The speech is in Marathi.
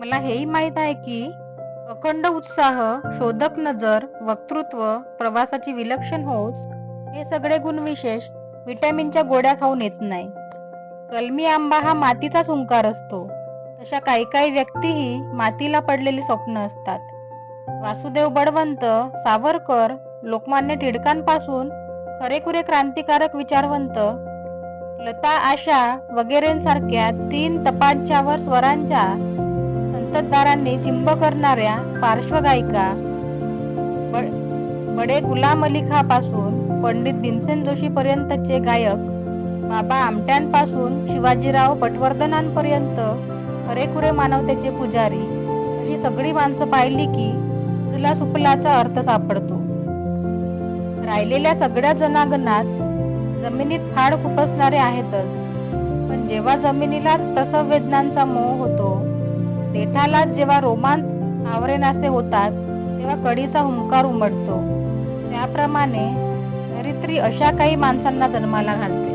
मला हेही माहीत आहे की अखंड उत्साह शोधक नजर वक्तृत्व प्रवासाची विलक्षण होस हे सगळे गुणविशेष विटॅमिनच्या गोळ्या खाऊन येत नाही. कलमी आंबा हा मातीचाच हुंकार असतो. तशा काही काही व्यक्तीही मातीला पडलेली स्वप्न असतात. वासुदेव बळवंत सावरकर लोकमान्य टिळकांपासून खरेखुरे क्रांतिकारक विचारवंत लता आशा वगैरेंसारख्या तीन तपांच्यावर स्वरांच्या संततदारांनी चिंब करणाऱ्या पार्श्वगायिका ब- बडे गुलाम अली पासून पंडित भीमसेन जोशी पर्यंतचे गायक बाबा आमट्यांपासून शिवाजीराव पटवर्धनांपर्यंत खरेखुरे मानवतेचे पुजारी अशी सगळी माणसं पाहिली की तुला सुफलाचा अर्थ सापडतो. राहिलेल्या सगळ्या जनागणात जमिनीत फाड खुपसणारे आहेतच पण जेव्हा जमिनीलाच प्रसव वेदनांचा मोह होतो देठाला जेव्हा रोमांच आवरेनासे होतात तेव्हा कडीचा हुंकार उमटतो. त्याप्रमाणे धरित्री अशा काही माणसांना जन्माला घालते.